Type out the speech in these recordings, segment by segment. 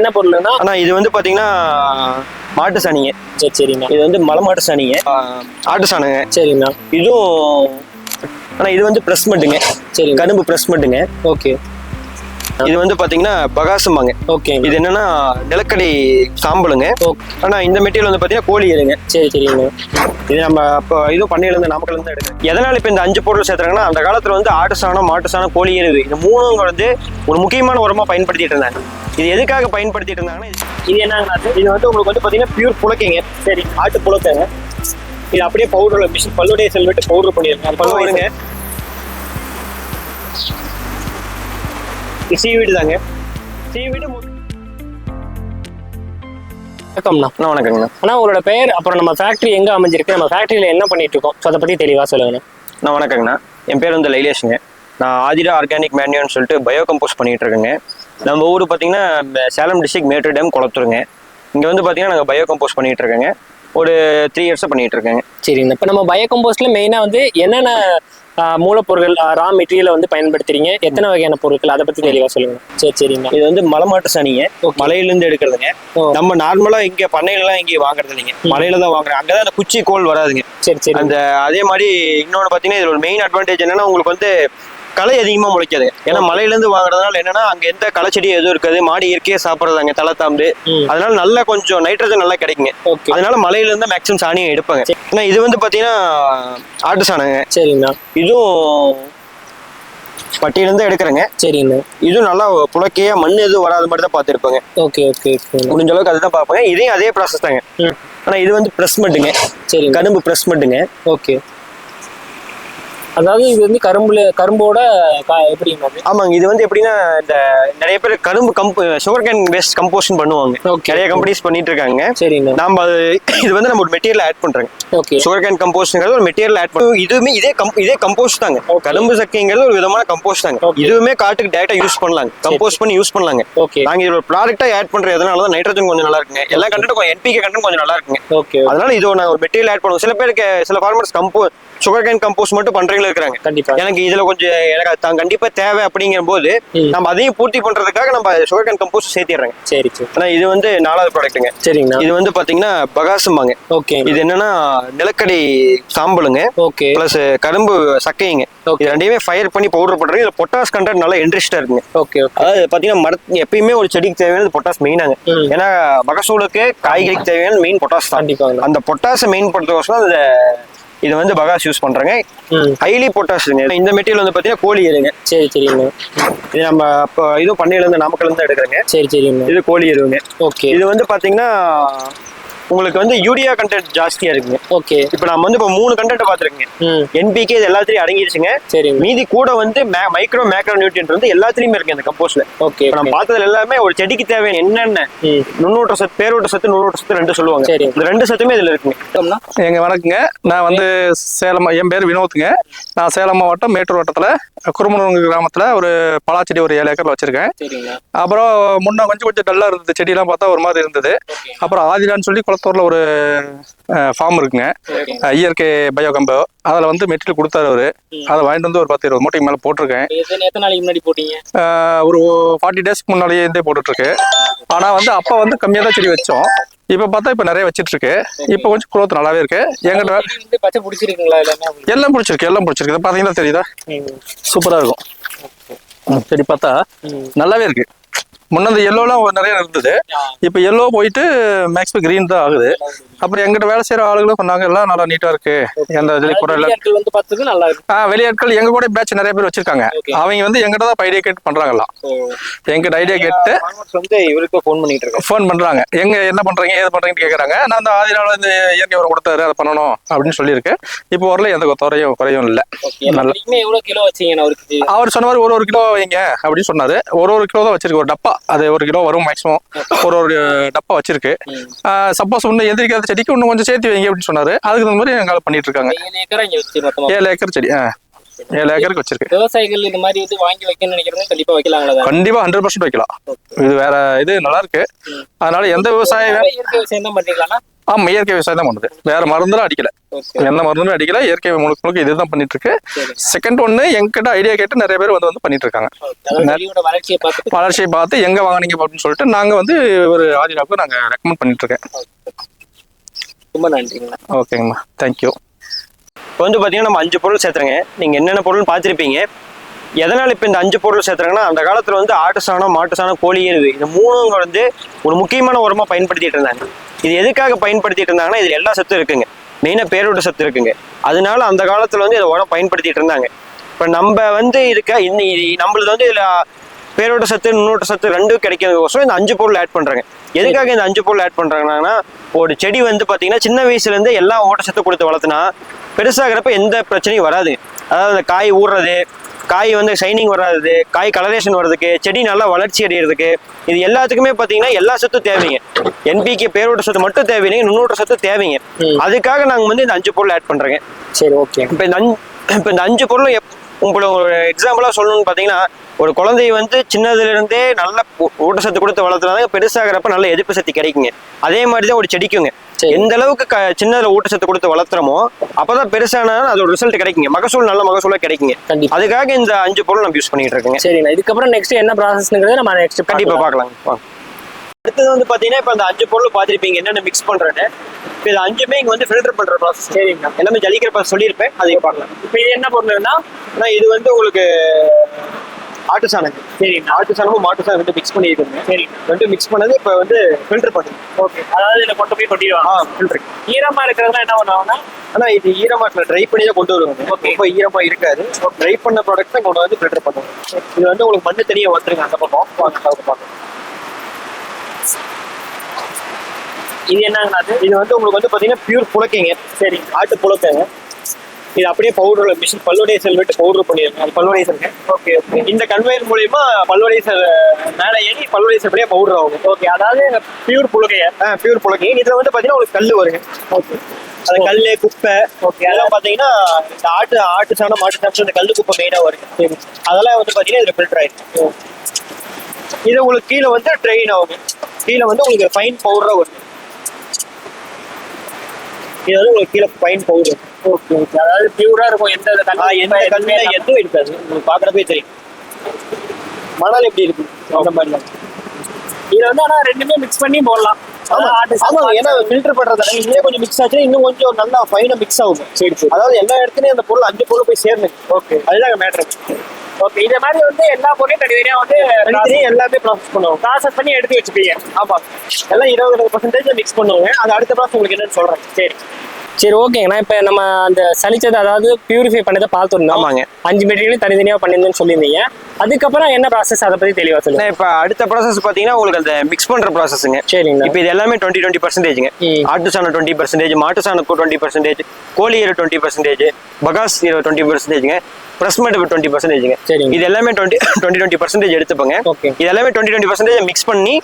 என்ன பொருள்னா? ஆனா இது வந்து பாத்தீங்கன்னா மாட்டு சாணிங்க. சரி சரிண்ணா இது வந்து மலை மாட்டு சாணிங்க. ஆட்டு சாணுங்க. சரிண்ணா இதுவும் ஆனா இது வந்து பிரஸ் மட்டுங்க சரிங்க. கரும்பு பிரஸ் மட்டுங்க ஓகே. இது வந்து பாத்தீங்கன்னா பகாசுமாங்க ஓகே. இது என்னன்னா நிலக்கடை சாம்பலுங்க. ஓகே. ஆனா இந்த மெட்டீரியல் வந்து பாத்தீங்கன்னா கோழி எருங்க சரி சரிண்ணா இது நம்ம இப்போ இதுவும் பண்ணையில இருந்து நாமக்கல்ல இருந்து எடுக்கிறோம் எதனால இப்போ இந்த அஞ்சு பொருள் சேர்த்துறாங்கன்னா அந்த காலத்துல வந்து ஆட்டு சாணம் மாட்டு சாணம் கோழி எருவு இந்த மூணும் வந்து ஒரு முக்கியமான உரமா பயன்படுத்திட்டு இருந்தாங்க. இது எதுக்காக பயன்படுத்திட்டு இருந்தாங்கன்னா இது- அது இது வந்து உங்களுக்கு வந்து பாத்தீங்கன்னா பியூர் புழக்கைங்க. சரி ஆட்டு புழக்கைங்க. இது அப்படியே பவுடர்ல மிஷின் பல்லுடைய செல்விட்டு பவுடர் பண்ணிருக்கேன் பல்லு வருங்க சீவீடு தாங்க. சீவீடு மு- வணக்கம்ண்ணா அண்ணா, வணக்கங்கண்ணா அண்ணா உங்களோட பெயர் அப்புறம் நம்ம ஃபேக்ட்ரி எங்க அமைஞ்சிருக்கு? நம்ம ஃபேக்ட்ரியில என்ன பண்ணிட்டு இருக்கோம் ஸோ அதை பத்தி தெளிவா சொல்லுங்கண்ணா. நான் வணக்கங்கண்ணா. என் பேர் வந்து லைலேஷுங்க. நான் ஆதிரா ஆர்கானிக் மேன்யூன்னு சொல்லிட்டு பயோ கம்போஸ்ட் பண்ணிட்டு இருக்கேங்க நம்ம ஊர் பார்த்தீங்கன்னா சேலம் டிஸ்ட்ரிக்ட் மேட்டூர் டேம் குளத்தூருங்க. இங்கே வந்து பார்த்தீங்கன்னா நாங்கள் பயோ கம்போஸ்ட் பண்ணிட்டு இருக்கேங்க ஒரு த்ரீ இயர்ஸாக பண்ணிட்டு இருக்கேங்க சரிங்கண்ணா இப்போ நம்ம பயோ கம்போஸ்ட்ல மெயினா வந்து என்னென்ன மூலப்பொருட்கள் ரா மெட்டீரியலை வந்து பயன்படுத்துறீங்க? எத்தனை வகையான பொருட்கள்? அதை பத்தி தெளிவா சொல்லுங்க. சரி சரிங்கண்ணா இது வந்து மலை மாட்டு சாணிங்க Okay. மலையிலேருந்து எடுக்கிறதுங்க. நம்ம நார்மலாக இங்கே பண்ணையிலலாம் இங்கே வாங்குறது இல்லைங்க மலையில தான் வாங்குறேன். அங்கே தான் அந்த குச்சி கோல் வராதுங்க. சரி சரி. அந்த அதே மாதிரி இன்னொன்று பார்த்தீங்கன்னா இதில் ஒரு மெயின் அட்வான்டேஜ் என்னன்னா உங்களுக்கு வந்து களை அதிகமாக முளைக்காது. ஏன்னா மலையிலேருந்து வாங்குறதுனால என்னன்னா அங்கே எந்த களச்செடி எதுவும் இருக்காது. மாடி இயற்கையாக சாப்பிட்றதாங்க தலைத்தாம்பு. ம். அதனால நல்ல கொஞ்சம் நைட்ரஜன் நல்லா கிடைக்குங்க. ஓகே அதனால மலையிலேருந்து மேக்ஸிமம் சாணியை எடுப்பாங்க. ஏன்னா இது வந்து பார்த்தீங்கன்னா ஆட்டு சாணங்க. சரிங்கண்ணா. இதுவும் பட்டியிலேருந்து எடுக்கிறேங்க. சரிங்கண்ணா. இதுவும் நல்லா புழக்கையா மண் எதுவும் வராத மாதிரி தான் பார்த்துருப்பாங்க. ஓகே ஓகே முடிஞ்ச அளவுக்கு அதுதான் பார்ப்பாங்க. இதையும் அதே ப்ராசஸ் தாங்க. ஆனால் இது வந்து ப்ரெஸ் மட்டுங்க சரிங்க. கரும்பு ப்ரெஸ் மட்டுங்க ஓகே அதாவது இது வந்து கரும்புல கரும்போட அது? ஆமாங்க இது வந்து எப்படின்னா இந்த நிறைய பேர் கரும்பு கம்பு சுகர் கேன் பேஸ்ட் கம்போஸ்ட் பண்ணுவாங்க. நிறைய கம்பெனிஸ் பண்ணிட்டு இருக்காங்க. சரிங்கண்ணா நாம அது இது வந்து நம்ம ஒரு மெட்டீரியல் ஆட் பண்றோங்க. ஓகே சுகர் கேன் கம்போஸ்ட்ங்கிறது ஒரு மெட்டீரியல் ஆட் பண்ணுவோம் இதுவுமே இதே இதே கம்போஸ்ட் தாங்க. கரும்பு சக்கைங்கிறது ஒரு விதமான கம்போஸ்ட் தாங்க. இதுவுமே காட்டுக்கு டேரக்டா யூஸ் பண்ணலாங்க. கம்போஸ்ட் பண்ணி யூஸ் பண்ணலாங்க. ஓகே நாங்க இது ஒரு ப்ராடக்டா ஆட் பண்ற எதனால தான் நைட்ரஜன் கொஞ்சம் நல்லா இருக்குங்க. எல்லா கண்டென்ட் கொஞ்சம் என்பிகே கண்டென்ட் கொஞ்சம் நல்லா இருக்குங்க. ஓகே அதனால இது நான் ஒரு மெட்டீரியல் ஆட் பண்ணுவோம். சில பேருக்கு சில ஃபார்மர்ஸ் கம்போ சுகர் கேன் கம்போஸ்ட் மட்டும் பண்றவங்களும் இருக்காங்க கண்டிப்பா. எனக்கு இதுல கொஞ்சம் எனக்கு தான் கண்டிப்பா தேவை அப்படிங்கிற போது. நம்ம அதையும் பூர்த்தி பண்றதுக்காக நம்ம சுகர் கேன் கம்போஸ்ட் சேர்த்திடுறோங்க. சரி சரி. ஆனா இது வந்து நாலாவது ப்ராடக்ட்டுங்க சரிங்கண்ணா. இது வந்து பாத்தீங்கன்னா பகாசுமாங்க ஓகே. இது என்னன்னா நிலக்கடை சாம்பலுங்க. ஓகே. பிளஸ் கரும்பு சக்கைங்க. இது ரெண்டையுமே ஃபயர் பண்ணி பவுடர் பண்றீங்க இதுல பொட்டாஸ் கண்டென்ட் நல்லா இன்ட்ரெஸ்டா இருக்குங்க. ஓகே அதாவது பாத்தீங்கன்னா மரத்து எப்பயுமே ஒரு செடிக்கு தேவையானது பொட்டாஸ் மெயினாங்க. ஏன்னா மகசூலுக்கு காய்கறிக்கு தேவையான மெயின் பொட்டாஸ் தான். அந்த பொட்டாஸை மெயின் பண்றதுக்கோசரம் இந்த இது வந்து பகாஸ் யூஸ் பண்றாங்க. ஹைலி பொட்டாஸுங்க இந்த மெட்டீரியல் வந்து பாத்தீங்கன்னா கோழி எருங்க. சரி சரிங்கண்ணா இது நம்ம இப்போ இதுவும் பண்ணையில இருந்து நாமக்கல்ல இருந்து எடுக்கிறேங்க. சரி சரிங்கண்ணா இது கோழி எருவுங்க ஓகே. இது வந்து பாத்தீங்கன்னா உங்களுக்கு வந்து யூரியா கண்டென்ட் ஜாஸ்தியா இருக்குங்க. ஓகே இப்போ நம்ம வந்து இப்போ மூணு கண்டென்ட் பார்த்துருக்கீங்க. ம். என்பிகே இது எல்லாத்துலயும் அடங்கிருச்சுங்க சரிங்க. மீதி கூட வந்து மைக்ரோ மேக்ரோ நியூட்ரியன்ட் வந்து எல்லாத்துலயுமே இருக்கு இந்த கம்போஸ்ட்ல ஓகே நம்ம பார்த்ததுல எல்லாமே ஒரு செடிக்கு தேவையான என்னென்ன ம். நுண்ணூட்ட சத்து பேரோட்ட சத்து நுண்ணூட்ட சத்து ரெண்டு சொல்லுவாங்க. சரி. இந்த ரெண்டு சத்துமே இதுல இருக்குங்க. எங்க வணக்கங்க. நான் வந்து சேலம் என் பேர் வினோத்துங்க. நான் சேலம் மாவட்டம் மேட்டூர் வட்டத்தில் குருமனூர் கிராமத்தில் ஒரு பலாச்செடி ஒரு ஏழு ஏக்கர் வச்சிருக்கேன். அப்புறம் முன்ன கொஞ்சம் கொஞ்சம் டல்லாக இருந்தது செடியெல்லாம் பார்த்தா ஒரு மாதிரி இருந்தது. அப்புறம் ஆதிலான்னு சொல்லி குளத்தூரில் ஒரு ஃபார்ம் இருக்குங்க. இயற்கை பயோ கம்போ அதில் வந்து மெட்டீரியல் கொடுத்தாரு அவரு. அதை வாங்கிட்டு வந்து ஒரு பத்து இருபது மூட்டைக்கு மேலே போட்டிருக்கேன். எத்தனை எத்தனை நாளைக்கு முன்னாடி போட்டீங்க? அஹ், ஒரு ஃபார்ட்டி டேஸ்க்கு முன்னாடியே இருந்தே போட்டுட்ருக்கு. ஆனால் வந்து அப்போ வந்து கம்மியாக தான் செடி வச்சோம். இப்போ பார்த்தா இப்போ நிறைய வச்சிட்டு இருக்கு இப்போ கொஞ்சம் குரோத் நல்லாவே இருக்கு. எங்கிட்ட செடி வந்து பச்சை பிடிச்சிருக்குங்களா எல்லாமே பிடிச்சிருக்கு எல்லாம் பிடிச்சிருக்கு. பார்த்தீங்கன்னா தெரியுதா? ம். சூப்பரா இருக்கும். சரி பார்த்தா நல்லாவே இருக்கு. முன்ன இந்த எல்லோலாம் நிறைய இருந்தது இப்போ எல்லோ போயிட்டு மேக்ஸிமம் கிரீன் தான் ஆகுது. அப்புறம் எங்கிட்ட வேலை செய்யற ஆளுகளும் சொன்னாங்க எல்லாம் நல்லா நீட்டா இருக்கு. எந்த இதுலயும் குறை இல்லை. வெளியாட்கள் வந்து பார்த்ததுக்கு நல்லா இருக்கு. வெளியாட்கள் எங்க கூட பேட்ச் நிறைய பேர் வச்சிருக்காங்க. அவங்க வந்து எங்கிட்ட தான் ஐடியா கேட்டு பண்றாங்கலாம் எங்கிட்ட ஐடியா கேட்டு வந்து இவருக்கு ஃபோன் பண்ணிட்டு இருக்காங்க. ஃபோன் பண்றாங்க. எங்க என்ன பண்றீங்க ஏது பண்றீங்கன்னு கேக்குறாங்க. நான் அந்த ஆதி நாள் இந்த இயற்கை உரம் கொடுத்தாரு அதை பண்ணணும் அப்படின்னு சொல்லியிருக்கேன் இப்போ வரல எந்த குறையும் குறையும் இல்லை. நல்லா எல்லாத்துக்குமே எவ்வளவு கிலோ வச்சீங்கண்ணா அவருக்கு? அவர் சொன்ன மாதிரி ஒரு ஒரு கிலோ வைங்க அப்படின்னு சொன்னாரு. ஒரு ஒரு கிலோ தான் வச்சிருக்கு. ஒரு டப்பா. அது ஒரு கிலோ வரும் மேக்ஸிமம் ஒரு ஒரு டப்பா வச்சிருக்கு. சப்போஸ் இன்னும் எந்திரிக்காத செடிக்கு இன்னும் கொஞ்சம் சேர்த்து வைங்க அப்படின்னு சொன்னாரு. அதுக்கு தகுந்த மாதிரி எங்களை பண்ணிட்டு இருக்காங்க ஏழு ஏக்கரா செடி ஆ. ஏழு ஏக்கருக்கு வச்சிருக்கு. விவசாயிகள் இந்த மாதிரி வந்து வாங்கி வைக்கணும்னு நினைக்கிறவங்க கண்டிப்பா வைக்கலாங்களா கண்டிப்பா ஹண்ட்ரட் பர்சன்ட் வைக்கலாம். இது வேற இது நல்லா இருக்கு அதனால எந்த விவசாயம் இயற்கை விவசாயம் தான் பண்றீங்களா ஆமா இயற்கை விவசாயம் தான் பண்ணுது. வேற மருந்துலாம் அடிக்கல. எந்த மருந்துமே அடிக்கல. இயற்கை முழுக்க முழுக்க இதுதான் பண்ணிட்டு இருக்கு செகண்ட் ஒன்னு எங்கிட்ட ஐடியா கேட்டு நிறைய பேர் வந்து வந்து பண்ணிட்டு இருக்காங்க வளர்ச்சியை பார்த்து எங்க வாங்குனீங்க அப்படின்னு சொல்லிட்டு நாங்க வந்து ஒரு ஆதிராவுக்கு நாங்க ரெக்கமெண்ட் பண்ணிட்டு இருக்கேன் ரொம்ப நன்றிங்கண்ணா. ஓகேங்கம்மா தேங்க்யூ இப்போ வந்து பார்த்தீங்கன்னா நம்ம அஞ்சு பொருள் சேர்த்துறங்க. நீங்கள் என்னென்ன பொருள்னு பார்த்துருப்பீங்க. எதனால் இப்போ இந்த அஞ்சு பொருள் சேர்த்துறாங்கன்னா அந்த காலத்தில் வந்து ஆட்டு சாணம் மாட்டு சாணம் கோழி எருது இந்த மூணும் வந்து ஒரு முக்கியமான உரமாக பயன்படுத்திட்டு இருந்தாங்க. இது எதுக்காக பயன்படுத்திட்டு இருந்தாங்கன்னா இதில் எல்லா சத்தும் இருக்குங்க. மெயினாக பேரோட சத்து இருக்குங்க. அதனால அந்த காலத்தில் வந்து இதை உரம் பயன்படுத்திட்டு இருந்தாங்க. இப்போ நம்ம வந்து இருக்க இன்னி நம்மளது வந்து இதில் பேரோட சத்து நுண்ணோட்ட சத்து ரெண்டும் கிடைக்கிறதுக்கோசரம் இந்த அஞ்சு பொருள் ஆட் பண்ணுறாங்க எதுக்காக இந்த அஞ்சு பொருள் ஆட் பண்ணுறாங்கன்னா ஒரு செடி வந்து பார்த்தீங்கன்னா சின்ன வயசுலேருந்து எல்லா ஊட்டச்சத்து கொடுத்து வளர்த்துனா பெருசாகிறப்ப எந்த பிரச்சனையும் வராது அதாவது அந்த காய் ஊறுறது காய் வந்து ஷைனிங் வராது காய் கலரேஷன் வர்றதுக்கு செடி நல்லா வளர்ச்சி அடைகிறதுக்கு இது எல்லாத்துக்குமே பார்த்தீங்கன்னா எல்லா சத்தும் தேவைங்க. என்பிக்கு பேரோட்ட சத்து மட்டும் தேவையில்லைங்க நுண்ணூட்ட சத்து தேவைங்க. அதுக்காக நாங்கள் வந்து இந்த அஞ்சு பொருள் ஆட் பண்ணுறேங்க சரி ஓகே இப்போ இந்த அஞ்சு இப்போ இந்த அஞ்சு பொருளும் எப் உங்களை ஒரு எக்ஸாம்பிளாக சொல்லணும்னு பார்த்தீங்கன்னா ஒரு குழந்தைய வந்து சின்னதுலேருந்தே நல்ல ஊட்டச்சத்து கொடுத்து வளர்த்துனாதான் பெருசாகிறப்ப நல்ல எதிர்ப்பு சக்தி கிடைக்குங்க. அதே மாதிரி தான் ஒரு செடிக்குங்க. எந்த அளவுக்கு க சின்னதுல ஊட்டச்சத்து கொடுத்து வளர்த்துறோமோ அப்பதான் பெருசானா அதோட ரிசல்ட் கிடைக்குங்க. மகசூல் நல்ல மகசூலா கிடைக்குங்க. அதுக்காக இந்த அஞ்சு பொருள் நம்ம யூஸ் பண்ணிட்டு இருக்கோங்க. சரிண்ணா இதுக்கப்புறம் நெக்ஸ்ட் என்ன ப்ராசஸ்ங்கிறத நம்ம நெக்ஸ்ட் கண்டிப்பா பார்க்கலாம். அடுத்தது வந்து பாத்தீங்கன்னா இப்ப அந்த அஞ்சு பொருள் பார்த்திருப்பீங்க என்னென்ன மிக்ஸ் பண்றேன்னு. இப்ப இது அஞ்சுமே இங்க வந்து ஃபில்டர் பண்ற ப்ராசஸ் சரிங்கண்ணா. எல்லாமே ஜலிக்கிற ப்ராசஸ் சொல்லியிருப்பேன். அதையும் பார்க்கலாம். இப்போ இது என்ன பொருள்னா இது வந்து உங்களுக்கு ஆட்டு சாணம். சரிண்ணா ஆட்டு சாணமும் மாட்டு சாணம் ரெண்டு மிக்ஸ் பண்ணியிருக்குங்க. சரி ரெண்டு மிக்ஸ் பண்ணது இப்போ வந்து ஃபில்டர் பண்ணுங்க ஓகே அதாவது இதில் கொண்டு போய் கொட்டிடுவாங்க ஆ ஃபில்டர் ஈரமா இருக்கிறதுலாம் என்ன பண்ணுவாங்கன்னா? ஆனா இது ஈரமாட்டில் ட்ரை பண்ணி தான் கொண்டு வருவாங்க. Okay. ரொம்ப ஈரமா இருக்காது. ட்ரை பண்ண ப்ராடக்ட் தான் கொண்டு வந்து ஃபில்டர் பண்ணுவாங்க இது வந்து உங்களுக்கு மண்ணு தனியா வந்துருங்க அந்த பக்கம். அந்த பக்கம். இது என்னங்கண்ணா அது? இது வந்து உங்களுக்கு வந்து பாத்தீங்கன்னா பியூர் புழக்கைங்க சரி. ஆட்டு புழக்கைங்க இது அப்படியே பவுடர் மிஷின் பல்லுடைய செல் விட்டு பவுடர் பண்ணிடுங்க. அது பல்லுடைய செல்ங்க ஓகே ஓகே. இந்த கன்வேயர் மூலியமா பல்லுடைய செல் மேலே ஏறி பல்லுடைய செல் வழியா பவுடர் ஆகும். ஓகே அதாவது பியூர் புழுகைய பியூர் புழக்கைங்க இதுல வந்து பாத்தீங்கன்னா உங்களுக்கு கல் வருங்க. ஓகே. அந்த கல்லு குப்பை. Okay. அதெல்லாம் பாத்தீங்கன்னா இந்த ஆட்டு ஆட்டு சாணம் மாட்டு சாணம் இந்த கல்லு குப்பை மெயினா வருங்க. அதெல்லாம் வந்து பாத்தீங்கன்னா இதுல ஃபில்டர் ஆயிருக்கு இது உங்களுக்கு கீழே வந்து ட்ரெயின் ஆகும். கீழே வந்து உங்களுக்கு ஃபைன் பவுடரா வரும். இது வந்து உங்களுக்கு கீழே ஃபைன் பவுடர் ஓகே ஓகே அதாவது பியூரா இருக்கும் எந்த எந்த கல்லுல எதுவும் இருக்காது. உங்களுக்கு பாக்குறப்பே தெரியும். மணல் எப்படி இருக்கு? அந்த மாதிரி தான். இது வந்து ஆனா ரெண்டுமே மிக்ஸ் பண்ணி போடலாம். ஆமா ஏன்னா ஃபில்டர் பண்றதால இன்னும் கொஞ்சம் மிக்ஸ் ஆச்சுன்னா இன்னும் கொஞ்சம் நல்லா ஃபைனா மிக்ஸ் ஆகும். சரி சரி. அதாவது எல்லா இடத்துலயும் அந்த பொருள் அஞ்சு பொருள் போய் சேரணும் ஓகே அதுதான் மேட்ரு ஓகே இதே மாதிரி வந்து எல்லா பொருளையும் தனித்தனியா வந்து தனித்தனியா எல்லாமே ப்ராசஸ் பண்ணுவோம். ப்ராசஸ் பண்ணி எடுத்து வச்சுப்பீங்க. ஆமா. எல்லாம் இருபது இருபது பர்சன்டேஜ் மிக்ஸ் பண்ணுவாங்க. அது அடுத்த ப்ராசஸ் உங்களுக்கு என்னன்னு சொல்றேன். சரி. சரி ஓகேங்கண்ணா இப்போ நம்ம அந்த சலிச்சதை அதாவது பியூரிஃபை பண்ணதை பார்த்துருந்தோம் ஆமாங்க. அஞ்சு மெட்டீரியல் தனித்தனியாக பண்ணியிருந்தேன்னு சொல்லியிருந்தீங்க. அதுக்கப்புறம் என்ன ப்ராசஸ் அதை பற்றி தெளிவாக சொல்லுங்க. இப்போ அடுத்த ப்ராசஸ் பார்த்தீங்கன்னா உங்களுக்கு அந்த மிக்ஸ் பண்ற ப்ராசஸ்ங்க சரிங்கண்ணா இப்போ இது எல்லாமே டுவெண்ட்டி டுவெண்ட்டி பர்சன்டேஜ்ங்க. ஆட்டு சாணம் டுவெண்ட்டி பர்சன்டேஜ் மாட்டு சாணம் டுவெண்ட்டி பர்சன்டேஜ் கோழி ஈர டுவெண்ட்டி பர்சன்டேஜ் பகாஸ் ஈர டுவெண்ட்டி பர்சன்டேஜ்ங்க பிரஸ்மெட் டுவெண்ட்டி பர்சன்டேஜ்ங்க சரிங்க. இது எல்லாமே டுவெண்ட்டி டுவெண்ட்டி டுவெண்ட்டி பர்சன்டேஜ் எடுத்துப்போங்க. இது எல்லாமே டுவெண்ட்டி டுவெண்ட்டி பர்சன்டேஜ் மிக்ஸ் பண்ணி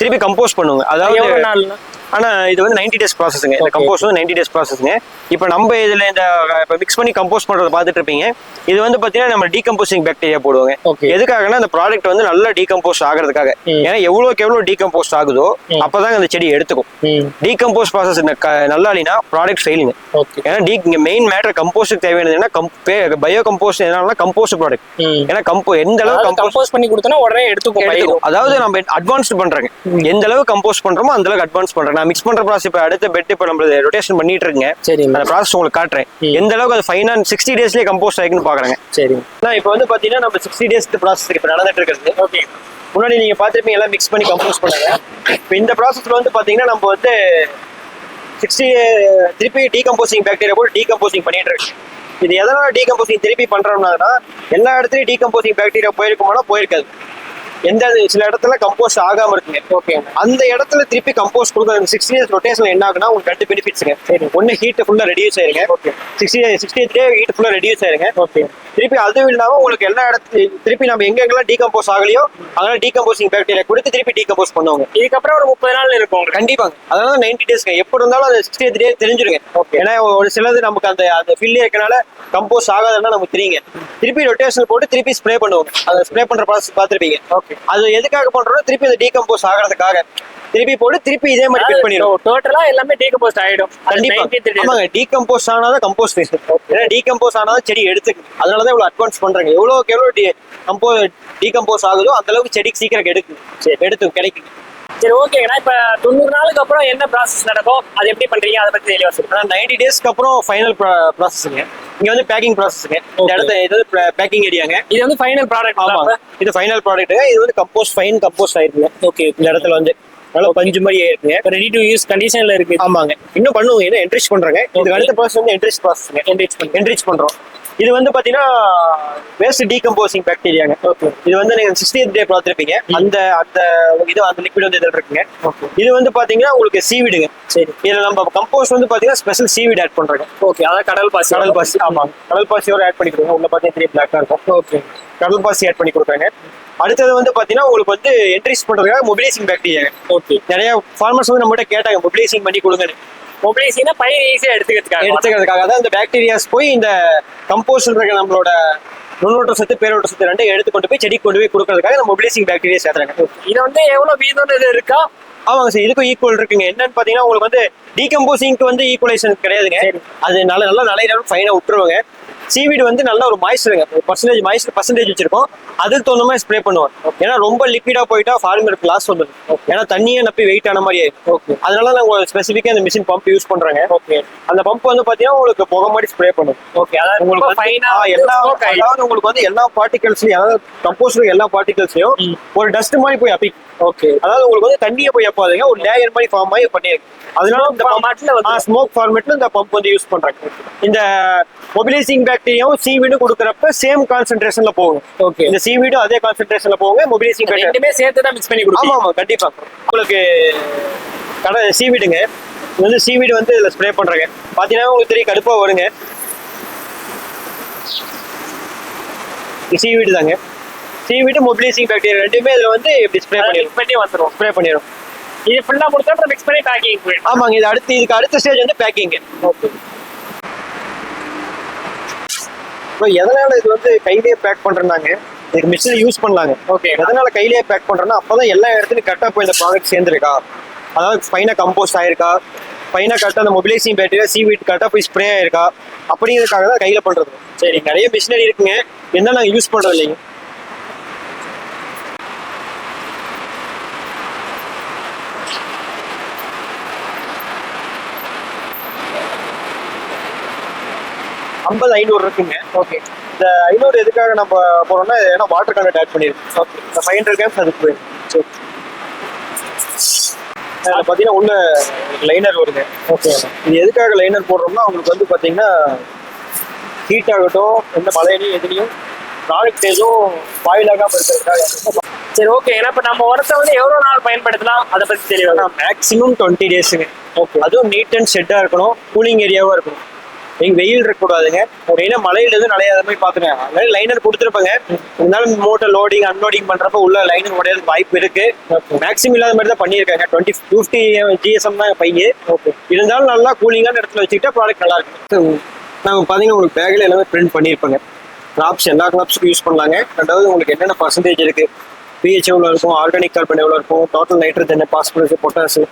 திருப்பி கம்போஸ் பண்ணுவாங்க எவ்வளோ அதாவது நாள்னா ஆனா இது வந்து 90 டேஸ் ப்ராசஸ்ங்க இந்த. கம்போஸ் வந்து 90 டேஸ் ப்ராசஸ்ங்க இப்போ நம்ம இதுல இந்த இப்போ மிக்ஸ் பண்ணி கம்போஸ் பண்றத பார்த்துட்டு இருப்பீங்க இது வந்து பாத்தீங்கன்னா நம்ம டீகம்போசிங் பாக்டீரியா போடுவாங்க. எதுக்காகனா அந்த ப்ராடக்ட் வந்து நல்லா டீகம்போஸ் ஆகிறதுக்காக. ஏன்னா எவ்வளோக்கு எவ்வளோ டீகம்போஸ் ஆகுதோ ம். அப்பதான் அந்த செடி எடுத்துக்கும். டீகம்போஸ் ப்ராசஸ் நல்லா இல்லைன்னா ப்ராடக்ட் ஃபெயிலுங்க ஏன்னா டீ இங்க மெயின் மேட்டர் கம்போஸ்ட் தேவையானது என்ன பயோ கம்போஸ்ட் என்னன்னா கம்போஸ்ட் ப்ராடக்ட் ஏன்னா கம்போ எந்த அளவு கம்போஸ் பண்ணி கொடுத்தனா உடனே எடுத்துக்கும் அதாவது நம்ம அட்வான்ஸ்ட் பண்றேங்க. எந்த அளவு கம்போஸ் பண்றோமோ அந்த அளவுக்கு அட்வான்ஸ் பண்றேன் நான் மிக்ஸ் பண்ற ப்ராசஸ் இப்போ அடுத்த பெட் இப்போ நம்ம ரொட்டேஷன் பண்ணிட்டு இருக்கேங்க சரிங்க அந்த ப்ராசஸ் உங்களுக்கு காட்டுறேன். எந்த அளவுக்கு அது ஃபைனா சிக்ஸ்டி டேஸ்லயே கம்போஸ்ட் ஆகிக்குன்னு பாக்குறேங்க. நான் இப்போ வந்து பாத்தீங்கன்னா நம்ம சிக்ஸ்டி டேஸ் ப்ராசஸ் இப்போ நடந்துட்டு இருக்கிறது. ஓகே. முன்னாடி நீங்க பார்த்துருப்பீங்க எல்லாம் மிக்ஸ் பண்ணி கம்போஸ் பண்ணாங்க. இப்போ இந்த ப்ராசஸ்ல வந்து பாத்தீங்கன்னா நம்ம வந்து சிக்ஸ்டி திருப்பி டீகம்போசிங் பாக்டீரியா போட்டு டீகம்போசிங் பண்ணிட்டு இருக்கு இது எதனால டீகம்போசிங் திருப்பி பண்றோம்னா எல்லா இடத்துலயும் டீகம்போசிங் பாக்டீரியா போயிருக்குமானா போயிருக்காது. எந்த சில இடத்துல கம்போஸ்ட் ஆகாம இருக்குங்க. ஓகே அந்த இடத்துல திருப்பி கம்போஸ்ட் கொடுக்குற சிக்ஸ்டி டேஸ் ரொட்டேஷன் என்ன ஆகுனா உங்களுக்கு ரெண்டு பெனிஃபிட்ஸுங்க சரி. ஒன்னு ஹீட் ஃபுல்லா ரெடியூஸ் ஆயிருங்க. Okay sixty sixty day heat ஃபுல்லா ரெடியூஸ் ஆயிருங்க. ஓகே திருப்பி அதுவும் இல்லாம உங்களுக்கு எல்லா இடத்துல திருப்பி நம்ம எங்க எங்கெல்லாம் டீகம்போஸ் ஆகலையோ அதெல்லாம் டீகம்போசிங் பாக்டீரியா கொடுத்து திருப்பி டீகம்போஸ் பண்ணுவாங்க. இதுக்கப்புறம் ஒரு முப்பது நாள் இருக்கும் கண்டிப்பாங்க. அதனால நைன்டி டேஸ்ங்க எப்போ இருந்தாலும் அது சிக்ஸ்டி டே தெரிஞ்சிருங்க. Okay. ஏன்னா ஒரு சிலது நமக்கு அந்த அந்த ஃபில் இருக்கனால கம்போஸ் ஆகாதுன்னா நமக்கு தெரியுங்க. திருப்பி ரொட்டேஷன் போட்டு திருப்பி ஸ்ப்ரே பண்ணுவாங்க. அதை ஸ்ப்ரே பண்ற ப்ராசஸ் பார்த்துருப்பீங்க. ஓகே அது எதுக்காக பண்றோம்னா திருப்பி அது டீகம்போஸ் ஆகிறதுக்காக. திருப்பி போட்டு திருப்பி இதே மாதிரி ஃபிட் பண்ணிடும் டோட்டலா எல்லாமே டீகம்போஸ்ட் ஆயிடும். கண்டிப்பா. 93 days. ஆமாங்க டீகம்போஸ் ஆனாதான் கம்போஸ்ட் ஏன்னா டீகம்போஸ் ஆனாதான் செடி எடுத்துக்கு அதனாலதான் இவ்வளவு அட்வான்ஸ் பண்றாங்க. எவ்வளவுக்கு எவ்வளவு கம்போ டீகம்போஸ் ஆகுதோ அந்த அளவுக்கு செடிக்கு சீக்கிரம் எடுக்கும். எடுத்து கிடைக்கும். சரி ஓகேங்கண்ணா இப்ப தொண்ணூறு நாளுக்கு அப்புறம் என்ன ப்ராசஸ் நடக்கும்? அது எப்படி பண்றீங்க? அதை பத்தி தெளிவா சொல்லுங்க. ஆனா நைன்டி டேஸ்க்கு அப்புறம் ஃபைனல் ப்ராசஸ்ங்க இங்க வந்து பேக்கிங் ப்ராசஸ்ங்க இந்த. இடத்த இது பேக்கிங் ஏரியாங்க இது வந்து ஃபைனல் ப்ராடக்ட் ஆமா இது ஃபைனல் ப்ராடக்ட்டுங்க இது வந்து கம்போஸ்ட் ஃபைன் கம்போஸ்ட் ஆயிருக்குங்க ஓகே இந்த இடத்துல வந்து. நல்லா பஞ்சு மாதிரி ஆயிருக்குங்க ரெடி டு யூஸ் கண்டிஷன்ல இருக்கு. ஆமாங்க. இன்னும் பண்ணுவோம். இன்னும் என்ட்ரிச் பண்றாங்க. இதுக்கு. அடுத்த ப்ராசஸ் வந்து என்ட்ரிச் ப்ராசஸ்ங்க பண்ணி. என்ட்ரிச் பண்றோம். இது வந்து பாத்தீங்கன்னா வேஸ்ட் டீகம்போசிங் பாக்டீரியாங்க ஓகே இது வந்து நீங்க சிக்ஸ்டி டே பார்த்துருப்பீங்க. அந்த அந்த இது அந்த லிக்விட் வந்து இதில் இருக்குங்க. இது வந்து பாத்தீங்கன்னா உங்களுக்கு சீவிடுங்க சரி. இதுல நம்ம கம்போஸ்ட் வந்து பாத்தீங்கன்னா ஸ்பெஷல் சீவிட் ஆட் பண்றாங்க. ஓகே அதான் கடல் பாசி. கடல் பாசி. ஆமாங்க கடல் பாசியோட ஆட் பண்ணி கொடுங்க. உள்ள பாத்தீங்கன்னா த்ரீ பிளாக்கா இருக்கும். ஓகே கடல் பாசி ஆட் பண்ணி கொடுக்குறாங்க. அடுத்தது வந்து பாத்தீங்கன்னா உங்களுக்கு வந்து என்ட்ரிஸ் பண்றதுக்காக மொபிலைசிங் பாக்டீரியா ஓகே நிறைய ஃபார்மர்ஸ் வந்து நம்மகிட்ட கேட்டாங்க மொபிலைசிங் பண்ணி கொடுங்கன்னு. மொபிலைசிங்னா பயிர் ஈஸியா எடுத்துக்கிறதுக்காக. எடுத்துக்கிறதுக்காக. தான் இந்த பாக்டீரியாஸ் போய் இந்த கம்போஸ்ட் இருக்க நம்மளோட நுண்ணோட்ட சத்து பேரோட்ட சத்து ரெண்டையும் எடுத்து கொண்டு போய் செடிக்கு கொண்டு போய் கொடுக்கறதுக்காக இந்த மொபிலைசிங் பாக்டீரியா சேர்த்துறாங்க. இது வந்து எவ்வளவு வீதம் இது இருக்கா? ஆமாங்க சார் இதுக்கும் ஈக்குவல் இருக்குங்க. என்னன்னு பாத்தீங்கன்னா உங்களுக்கு வந்து டீகம்போசிங்க்கு வந்து ஈக்குவலைசேஷன் கிடையாதுங்க. அது நல்ல நல்லா நலையில ஃபைனா விட்டுருவாங்க. சீவீடு வந்து நல்ல ஒரு மாய்ஸ்டருங்க ஒரு பர்சன்டேஜ் மாய்ஸ்டர் பர்சன்டேஜ் வச்சிருக்கோம். அதுக்கு தகுந்த மாதிரி ஸ்ப்ரே பண்ணுவோம். ஏன்னா ரொம்ப லிக்விடா போயிட்டா ஃபார்மருக்கு லாஸ் வந்துடும் ஏன்னா தண்ணியே நப்பி வெயிட் ஆன மாதிரி ஆயிடும் ஓகே அதனால நாங்க ஸ்பெசிஃபிக்கா இந்த மிஷின் பம்ப் யூஸ் பண்றாங்க. ஓகே அந்த பம்ப் வந்து பாத்தீங்கன்னா உங்களுக்கு புகை மாதிரி ஸ்ப்ரே பண்ணும். ஓகே அதாவது உங்களுக்கு எல்லா அதாவது உங்களுக்கு வந்து எல்லா பார்ட்டிகல்ஸ்லயும் அதாவது கம்போஸ்ட் எல்லா பார்ட்டிகல்ஸ்லயும். ஒரு டஸ்ட் மாதிரி போய் அப்பி ஓகே அதாவது உங்களுக்கு வந்து தண்ணியை போய் அப்பாதுங்க. ஒரு லேயர் மாதிரி ஃபார்ம் ஆகி பண்ணியிருக்கு அதனால இந்த ஸ்மோக் ஃபார்மேட்ல இந்த பம்ப் வந்து யூஸ் பண்றாங்க. இந்த மொபிலைசிங் பாக்டீரியாவும் சீவீடும் கொடுக்குறப்ப சேம் கான்சென்ட்ரேஷன்ல போகும். ஓகே இந்த சீவீடும் அதே கான்சென்ட்ரேஷன்ல போகுங்க மொபிலைசிங் பாக்டீரியா ரெண்டுமே சேர்த்து தான் மிக்ஸ் பண்ணி ஆமா கொடுப்பீங்க ஆமா கண்டிப்பா. உங்களுக்கு கடை சீவீடுங்க இது வந்து சீவீடு வந்து இதுல ஸ்ப்ரே பண்றாங்க. பாத்தீங்கன்னா உங்களுக்கு தெரியும் கடுப்பா வருங்க. சீவீடு தாங்க. சீவீடு மொபிலைசிங் பாக்டீரியா ரெண்டுமே இதுல வந்து இப்படி ஸ்ப்ரே பண்ணிடும் பண்ணி வந்துரும். ஸ்ப்ரே பண்ணிடும் இது ஃபுல்லா கொடுத்தா அப்புறம் மிக்ஸ் பண்ணி பேக்கிங் ஆமாங்க இது அடுத்து இதுக்கு அடுத்த ஸ்டேஜ் வந்து பேக்கிங் ஓகே இப்போ எதனால இது வந்து கையிலேயே பேக் பண்றாங்க இதுக்கு மிஷின் யூஸ் பண்ணலாங்க. ஓகே எதனால கையிலேயே பேக் பண்றேன்னா அப்பதான் எல்லா இடத்துலயும் கரெக்டா போய் இந்த ப்ராடக்ட் சேர்ந்துருக்கா? அதாவது ஃபைனா கம்போஸ்ட் ஆயிருக்கா? ஃபைனா கரெக்டா அந்த மொபிலைசிங் பேட்டரியா சீவீட் கரெக்டா போய் ஸ்ப்ரே ஆயிருக்கா? அப்படிங்கிறதுக்காக தான் கையில பண்றது. சரி நிறைய மிஷினரி இருக்குங்க. என்ன நாங்க யூஸ் பண்றது இல்லைங்க ஐம்பது ஐநூறு இருக்குங்க. ஓகே. இந்த ஐநூறு எதுக்காக நம்ம போறோம்னா ஏன்னா வாட்டர் கண்டக்ட் ஆட் பண்ணிருக்கு ஓகே இந்த ஃபைவ் ஹண்ட்ரட் கேம்ஸ் அதுக்கு போயிடும் சரி. அதில் பார்த்தீங்கன்னா உள்ள லைனர் வருங்க. ஓகே இது எதுக்காக லைனர் போடுறோம்னா உங்களுக்கு வந்து பார்த்தீங்கன்னா ஹீட் ஆகட்டும் எந்த மழையிலையும் எதுலையும் ப்ராடக்ட் எதுவும் பாயில் ஆகாமல் இருக்கிறதுக்காக சரி ஓகே ஏன்னா இப்ப நம்ம உரத்தை வந்து எவ்வளவு நாள் பயன்படுத்தலாம்? அதை பத்தி தெளிவாக மேக்ஸிமம் டுவெண்ட்டி டேஸுங்க ஓகே அதுவும் நீட் அண்ட் ஷெட்டாக இருக்கணும். கூலிங் ஏரியாவாக இருக்கணும். நீங்க வெயில் இருக்கக்கூடாதுங்க. மெயினாக மழையில எதுவும் நனையாத மாதிரி பார்த்துக்கங்க. அதனால லைனர் கொடுத்துருப்பாங்க. இருந்தாலும் மோட்டர் லோடிங் அன்லோடிங் பண்றப்ப உள்ள லைனர் உடையதுக்கு வாய்ப்பு இருக்கு. மேக்ஸிமம் இல்லாத மாதிரி தான் பண்ணியிருக்காங்க. டுவெண்ட்டி ஃபிஃப்டி ஜிஎஸ்எம் தான் பையன். ஓகே இருந்தாலும் நல்லா கூலிங்கான இடத்துல வச்சுக்கிட்டா ப்ராடக்ட் நல்லா இருக்கும். நாங்கள் பார்த்தீங்கன்னா உங்களுக்கு பேக்கில் எல்லாமே பிரிண்ட் பண்ணியிருப்பாங்க. கிராப்ஸ் எல்லா கிராப்ஸுக்கும் யூஸ் பண்ணலாங்க. ரெண்டாவது உங்களுக்கு என்னென்ன பர்சன்டேஜ் இருக்கு? பிஹெச் எவ்வளோ இருக்கும்? ஆர்கானிக் கார்பன் எவ்வளோ இருக்கும்? டோட்டல் நைட்ரஜன் பாஸ்பரஸ் பொட்டாசு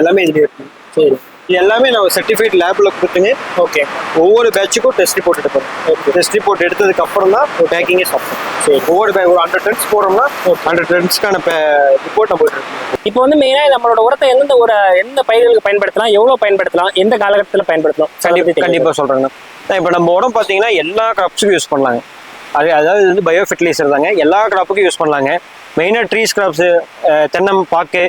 எல்லாமே இதுல இருக்கும் சரி. எல்லாமே நான் சர்டிஃபைட் லேபில் கொடுத்துங்க. ஓகே ஒவ்வொரு பேட்சுக்கும் டெஸ்ட் ரிப்போர்ட் எடுப்போம். ஓகே டெஸ்ட் ரிப்போர்ட் எடுத்ததுக்கு அப்புறம் தான் பேக்கிங்கே சாப்பிடும் சரி ஒவ்வொரு bag- ஒரு ஹண்ட்ரட் டன்ஸ் போடுறோம்னா ஹண்ட்ரட் டன்ஸ்க்கான ரிப்போர்ட் நம்ம இப்போ வந்து மெயினா நம்மளோட உரத்தை எந்தெந்த ஒரு எந்த பயிர்களுக்கு பயன்படுத்தலாம் எவ்வளவு பயன்படுத்தலாம் எந்த காலகட்டத்தில் பயன்படுத்தலாம்? கண்டிப்பா கண்டிப்பா சொல்றேங்க. இப்போ நம்ம உடம்பு பார்த்தீங்கன்னா எல்லா கிராப்ஸுக்கும் யூஸ் பண்ணலாங்க. அது அதாவது வந்து பயோ ஃபெர்டிலைசர் தாங்க. எல்லா கிராப்புக்கும் யூஸ் பண்ணலாங்க. மெயினாக ட்ரீஸ் கிராப்ஸு தென்னம் பாக்கு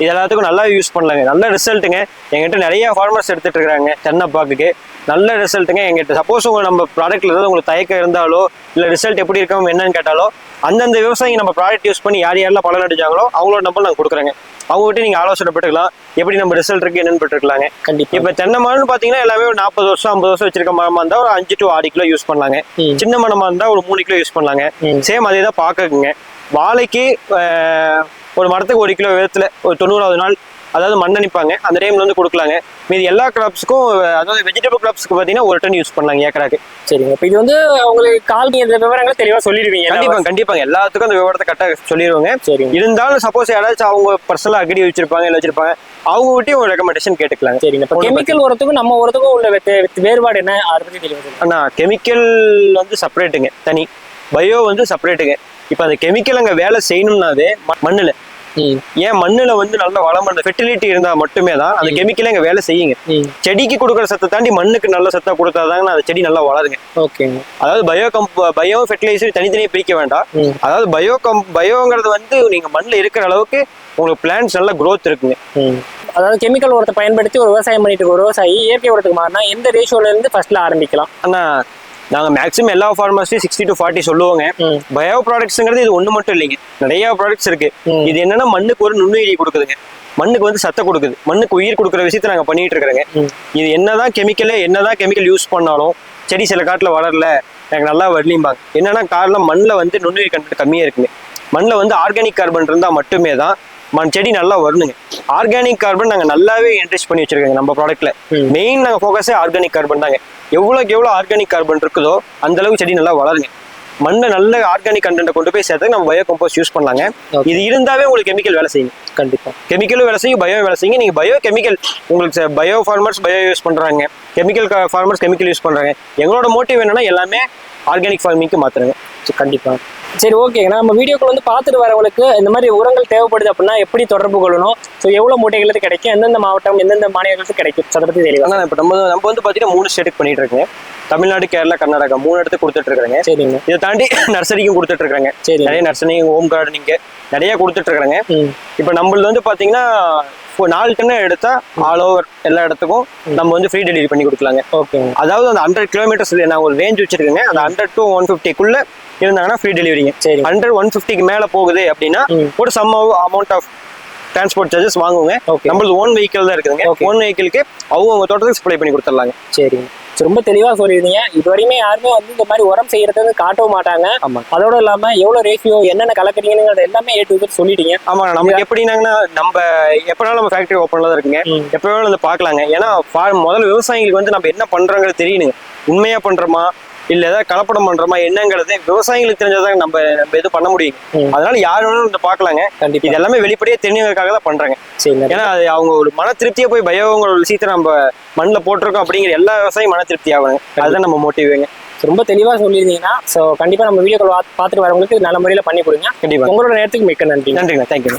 இது எல்லாத்துக்கும் நல்லா யூஸ் பண்ணலாங்க. நல்ல ரிசல்ட்டுங்க எங்கிட்ட நிறைய ஃபார்மர்ஸ் எடுத்துட்டு இருக்காங்க தென்னப்பாக்குக்கு நல்ல ரிசல்ட்டுங்க எங்கிட்ட சப்போஸ் உங்க நம்ம ப்ராடக்ட்ல ஏதாவது உங்களுக்கு தயக்கம் இருந்தாலோ இல்ல ரிசல்ட் எப்படி இருக்கும் என்னன்னு கேட்டாலோ அந்தந்த விவசாயிங்க நம்ம ப்ராடக்ட் யூஸ் பண்ணி யார் யாரெல்லாம் பலன் அடிச்சாங்களோ அவங்களோட நம்பர் நாங்கள் கொடுக்குறோங்க. அவங்ககிட்ட நீங்க ஆலோசனை பெற்றுக்கலாம். எப்படி நம்ம ரிசல்ட் இருக்கு என்னன்னு பெற்றுக்கலாங்க. கண்டிப்பா. இப்ப தென்னை மரம்னு பாத்தீங்கன்னா எல்லாமே ஒரு நாற்பது வருஷம் ஐம்பது வருஷம் வச்சிருக்க மரமா இருந்தா ஒரு அஞ்சு டு ஆறு கிலோ யூஸ் பண்ணலாங்க. சின்ன மரமா இருந்தா ஒரு மூணு கிலோ யூஸ் பண்ணலாங்க. சேம் அதே தான் பாக்குங்க வாழைக்கு ஒரு மரத்துக்கு ஒரு கிலோ விதத்துல ஒரு தொண்ணூறாவது நாள் அதாவது மண்ணனிப்பாங்க அந்த டைம்ல வந்து கொடுக்கலாங்க. மீதி எல்லா கிராப்ஸ்க்கும் அதாவது வெஜிடபிள் கிராப்ஸ்க்கு பாத்தீங்கன்னா ஒரு டன் யூஸ் பண்ணலாங்க ஏக்கராக்கு. சரிங்க. இப்போ இது வந்து உங்களுக்கு கால் இந்த விவரங்களை தெளிவா சொல்லிடுவீங்க கண்டிப்பாங்க கண்டிப்பாங்க. எல்லாத்துக்கும் அந்த விவரத்தை கரெக்டாக சொல்லிடுவாங்க. சரிங்க. இருந்தாலும் சப்போஸ் யாராச்சும் அவங்க பர்சனலாக அக்ரி வச்சிருப்பாங்க இல்லை வச்சிருப்பாங்க அவங்க கிட்டயும் ஒரு ரெக்கமெண்டேஷன் கேட்டுக்கலாங்க. சரிங்க. இப்போ கெமிக்கல் உரத்துக்கும் நம்ம உரத்துக்கும் உள்ள வேறுபாடு என்ன? அதை பத்தி தெளிவா சொல்லுங்க. அண்ணா கெமிக்கல் வந்து செப்பரேட்டுங்க தனி. பயோ வந்து செப்பரேட்டுங்க இப்போ அந்த கெமிக்கல் அங்கே வேலை செய்யணும்னாவே மண்ணுல ஏன் மண்ணுல வந்து நல்ல வளம் அந்த ஃபெர்டிலிட்டி இருந்தா மட்டுமே தான் அந்த கெமிக்கல் அங்கே வேலை செய்யுங்க. செடிக்கு கொடுக்குற சத்தை தாண்டி மண்ணுக்கு நல்ல சத்தா கொடுத்தாதாங்க அந்த செடி நல்லா வளருங்க. ஓகேங்க அதாவது பயோ கம்ப் பயோ ஃபெர்டிலைசர் தனித்தனியாக பிரிக்க வேண்டாம். அதாவது பயோ கம் பயோங்கிறது வந்து நீங்க மண்ணில் இருக்கிற அளவுக்கு உங்களுக்கு பிளான்ஸ் நல்ல growth இருக்குங்க. அதாவது கெமிக்கல் உரத்தை பயன்படுத்தி ஒரு விவசாயம் பண்ணிட்டு ஒரு விவசாயி இயற்கை உரத்துக்கு மாறினா எந்த ரேஷியோல இருந்து ஃபர்ஸ்ட்ல ஆரம்பிக்கலாம்? ஆனா நாங்க மேக்ஸிமம் எல்லா ஃபார்மர்ஸ்லையும் சிக்ஸ்டி டு ஃபார்ட்டி சொல்லுவோங்க. பயோ ப்ராடக்ட்ஸ்ங்கிறது இது ஒண்ணு மட்டும் இல்லைங்க. நிறைய ப்ராடக்ட்ஸ் இருக்கு. இது என்னன்னா மண்ணுக்கு ஒரு நுண்ணுயிரி கொடுக்குதுங்க. மண்ணுக்கு வந்து சத்தை கொடுக்குது. மண்ணுக்கு உயிர் கொடுக்குற விஷயத்த நாங்க பண்ணிட்டு இருக்கிறோங்க. இது என்னதான் கெமிக்கல் என்னதான் கெமிக்கல் யூஸ் பண்ணாலும் செடி சில காட்டுல வளரல எனக்கு நல்லா வரலிம்பாங்க. என்னன்னா காரணம் மண்ணில் வந்து நுண்ணுயிர் கண்டென்ட் கம்மியா இருக்குங்க. மண்ணில் வந்து ஆர்கானிக் கார்பன் இருந்தா மட்டுமே தான் மண் செடி நல்லா வரணுங்க ஆர்கானிக் கார்பன் நாங்க நல்லாவே என்ட்ரிச் பண்ணி வச்சிருக்கோங்க நம்ம ப்ராடக்ட்ல. மெயின் நாங்க ஃபோக்கஸே ஆர்கானிக் கார்பன் தாங்க. எவ்வளோக்கு எவ்வளோ ஆர்கானிக் கார்பன் இருக்குதோ அந்த அளவுக்கு செடி நல்லா வளருங்க. மண்ணை நல்ல ஆர்கானிக் கண்டென்ட்டை கொண்டு போய் சேர்த்து நம்ம பயோ கம்போஸ்ட் யூஸ் பண்ணலாங்க. Okay. இது இருந்தாவே உங்களுக்கு கெமிக்கல் வேலை செய்யும் கண்டிப்பா. கெமிக்கலும் வேலை செய்யும் பயோ வேலை செய்யும் நீங்க பயோ கெமிக்கல் உங்களுக்கு பயோ ஃபார்மர்ஸ் பயோ யூஸ் பண்றாங்க. கெமிக்கல் ஃபார்மர்ஸ் கெமிக்கல் யூஸ் பண்றாங்க. எங்களோட மோட்டிவ் என்னன்னா எல்லாமே ஆர்கானிக் ஃபார்மிங்க்கு மாத்துறாங்க. சரி, கண்டிப்பா. சரி ஓகேங்க நம்ம வீடியோக்குள்ள வந்து பார்த்துட்டு வரவங்களுக்கு இந்த மாதிரி உரங்கள் தேவைப்படுது அப்படின்னா எப்படி தொடர்பு கொள்ளணும்? ஸோ எவ்வளவு மூட்டைகளுக்கு கிடைக்கும்? எந்தெந்த மாவட்டம் எந்தெந்த மாநிலங்களுக்கு கிடைக்கும்? அதை தெரியல ஆனா இப்போ நம்ம நம்ம வந்து பாத்தீங்கன்னா மூணு ஸ்டேட்டுக்கு பண்ணிட்டு இருக்கோங்க தமிழ்நாடு கேரளா கர்நாடகா மூணு இடத்துக்கு கொடுத்துட்டு இருக்காங்க சரிங்க. இதை தாண்டி நர்சரிக்கும் கொடுத்துட்டு இருக்காங்க சரி நிறைய நர்சரி ஹோம் கார்டனிங்க நிறைய கொடுத்துட்டு இருக்காங்க இப்போ நம்மளது வந்து பாத்தீங்கன்னா இப்போ நாலு டன்னு எடுத்தா ஆல் ஓவர் எல்லா இடத்துக்கும் நம்ம வந்து ஃப்ரீ டெலிவரி பண்ணி கொடுக்கலாங்க. ஓகேங்க அதாவது அந்த ஹண்ட்ரட் கிலோமீட்டர்ஸ் நான் ஒரு ரேஞ்ச் வச்சிருக்கேங்க. அந்த ஹண்ட்ரட் டு ஒன் ஃபிஃப்டிக்குள்ள இருந்தாங்கன்னா ஃப்ரீ டெலிவரிங்க சரி. ஹண்ட்ரட் ஒன் ஃபிஃப்டிக்கு மேல போகுது அப்படின்னா. ஒரு some amount of transport charges வாங்குவோங்க. நம்மளது ஓன் வெஹிக்கிள் தான் இருக்குதுங்க. ஓன் வெஹிக்கிளுக்கு அவங்க தோட்டத்துக்கு சப்ளை பண்ணி கொடுத்துடலாங்க சரிங்க. ரொம்ப தெளிவா சொல்லியிருந்தீங்க. இது வரையுமே யாருமே வந்து இந்த மாதிரி உரம் செய்யறது வந்து காட்டவும் மாட்டாங்க. ஆமா. அதோட இல்லாம எவ்வளவு ரேஷியோ என்னென்ன கலக்குறீங்கிறது எல்லாமே ஏ டு சொல்லிட்டீங்க. ஆமா நமக்கு எப்படின்னாங்கன்னா நம்ம எப்பனாலும் நம்ம ஃபேக்டரி ஓப்பன்ல தான் இருக்குங்க. எப்போ வேணாலும் வந்து பார்க்கலாங்க. ஏன்னா முதல்ல விவசாயிகளுக்கு வந்து நம்ம என்ன பண்றோங்கிறது தெரியணுங்க. உண்மையா பண்றோமா? இல்ல ஏதாவது கலப்படம் பண்றோமா என்னங்கிறது விவசாயிகளுக்கு தெரிஞ்சதான் நம்ம நம்ம எதுவும் பண்ண முடியும். அதனால யார் வேணாலும் வந்து பார்க்கலாங்க. கண்டிப்பா. இது எல்லாமே வெளிப்படையா தெரிஞ்சவங்களுக்காக தான் பண்றாங்க. சரிங்க. ஏன்னா அது அவங்க ஒரு மன திருப்தியா போய் பயோங்கிற ஒரு விஷயத்த நம்ம மண்ணில் போட்டிருக்கோம் அப்படிங்கிற எல்லா விவசாயியும் மன திருப்தி ஆகுங்க. அதுதான் நம்ம மோட்டிவேங்க ரொம்ப தெளிவா சொல்லியிருந்தீங்கன்னா ஸோ கண்டிப்பா நம்ம வீடியோ பார்த்துட்டு வரவங்களுக்கு நல்ல முறையில பண்ணி கொடுங்க. கண்டிப்பா. உங்களோட நேரத்துக்கு மிக்க நன்றி. நன்றிங்க. தேங்க்யூ